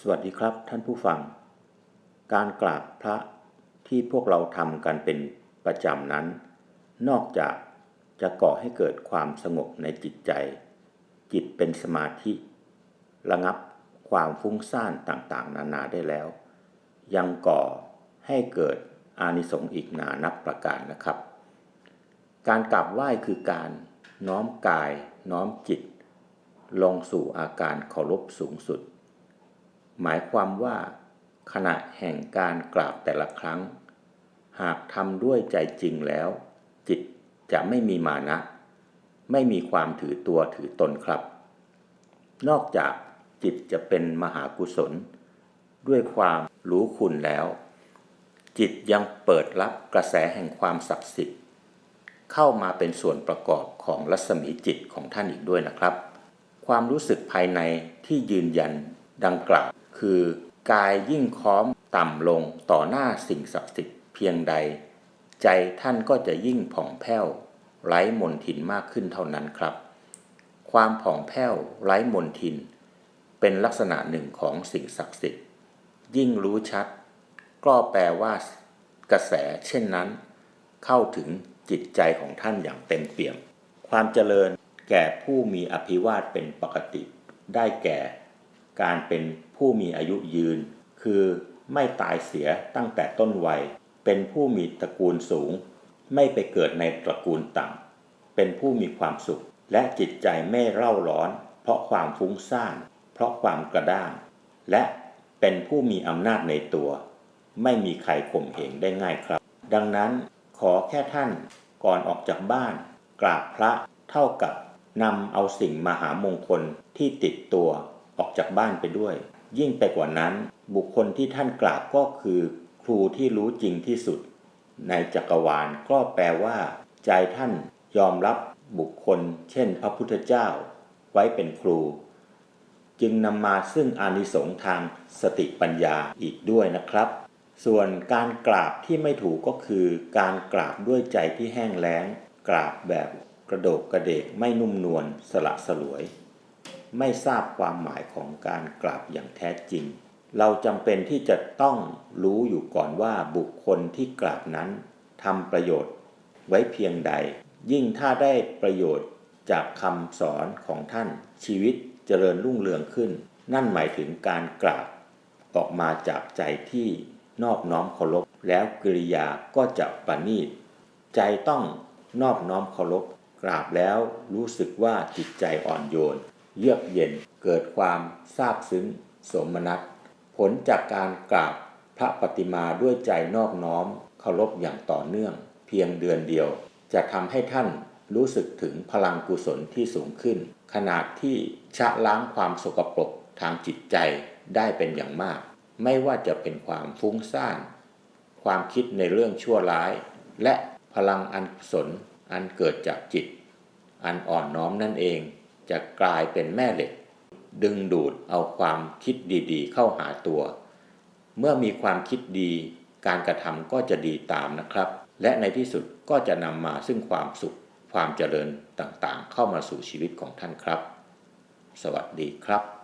สวัสดีครับท่านผู้ฟัง การกราบพระที่พวกเราทำกันเป็นประจำนั้น นอกจากจะก่อให้เกิดความสงบในจิตใจ จิตเป็นสมาธิ ระงับความฟุ้งซ่านต่างๆ นานาได้แล้ว ยังก่อให้เกิดอานิสงส์อีกนานับประการนะครับ การกราบไหว้คือการน้อมกายน้อมจิต ลงสู่อาการเคารพสูงสุด หมายความว่าขณะแห่งการกราบแต่ละครั้ง หากทำด้วยใจจริงแล้ว จิตจะไม่มีมานะ ไม่มีความถือตัวถือตนครับ นอกจากจิตจะเป็นมหากุศล ด้วยความรู้คุณแล้ว จิตยังเปิดรับกระแสแห่งความศักดิ์สิทธิ์ เข้ามาเป็นส่วนประกอบของรัศมีจิตของท่านอีกด้วยนะครับ ความรู้สึกภายในที่ยืนยันดังกล่าว คือกายยิ่งค้อมต่ำลงต่อหน้าสิ่งศักดิ์สิทธิ์เพียงใด ใจท่านก็จะยิ่งผ่องแผ้ว ไร้มนทินมากขึ้นเท่านั้นครับ ความผ่องแผ้วไร้มนทิน เป็นลักษณะหนึ่งของสิ่งศักดิ์สิทธิ์ ยิ่งรู้ชัด ก็แปลว่ากระแสเช่นนั้น เข้าถึงจิตใจของท่านอย่างเต็มเปี่ยม ความเจริญแก่ผู้มีอภิวาทเป็นปกติ ได้แก่ การเป็นผู้มีอายุยืน คือไม่ตายเสียตั้งแต่ต้นวัย เป็นผู้มีตระกูลสูง ไม่ไปเกิดในตระกูลต่ำ เป็นผู้มีความสุข และจิตใจไม่เร่าร้อน เพราะความฟุ้งซ่าน เพราะความกระด้าง และเป็นผู้มีอำนาจในตัว ไม่มีใครข่มเหงได้ง่ายครับ ดังนั้นขอแค่ท่านก่อนออกจากบ้าน กราบพระเท่ากับนำเอาสิ่งมหามงคลที่ติดตัว ออกจากบ้านไปด้วย ยิ่งไปกว่านั้น บุคคลที่ท่านกราบก็คือครูที่รู้จริงที่สุด ในจักรวาลก็แปลว่า ใจท่านยอมรับบุคคล เช่น พระพุทธเจ้า ไว้เป็นครู จึงนำมาซึ่งอานิสงส์ทางสติปัญญาอีกด้วยนะครับ ส่วนการกราบที่ไม่ถูกก็คือ การกราบด้วยใจที่แห้งแล้ง กราบแบบกระโดกกระเดกไม่นุ่มนวลสละสลวย ไม่ทราบความหมายของการกราบอย่างแท้จริง เราจำเป็นที่จะต้องรู้อยู่ก่อนว่าบุคคลที่กราบนั้นทำประโยชน์ไว้เพียงใด ยิ่งถ้าได้ประโยชน์จากคำสอนของท่านชีวิตเจริญรุ่งเรืองขึ้น นั่นหมายถึงการกราบออกมาจากใจที่นอบน้อมเคารพแล้วกิริยาก็จะประณีต ใจต้องนอบน้อมเคารพกราบแล้วรู้สึกว่าจิตใจอ่อนโยน เยือกเย็นเกิดความซาบซึ้งสมนัตผลจากการกราบพระปฏิมาด้วยใจนอบน้อมเคารพอย่างต่อเนื่อง เพียงเดือนเดียว จะทำให้ท่านรู้สึกถึงพลังกุศลที่สูงขึ้น ขนาดที่ชะล้างความสกปรกทางจิตใจได้เป็นอย่างมาก ไม่ว่าจะเป็นความฟุ้งซ่าน ความคิดในเรื่องชั่วร้าย และพลังอันกุศลอันเกิดจากจิต อันอ่อนน้อมนั่นเอง จะกลายเป็นแม่เหล็ก ดึงดูดเอาความคิดดีๆ เข้าหาตัว เมื่อมีความคิดดีการกระทำก็จะดีตามนะครับ และในที่สุดก็จะนำมาซึ่งความสุข ความเจริญต่างๆ เข้ามาสู่ชีวิตของท่านครับ สวัสดีครับ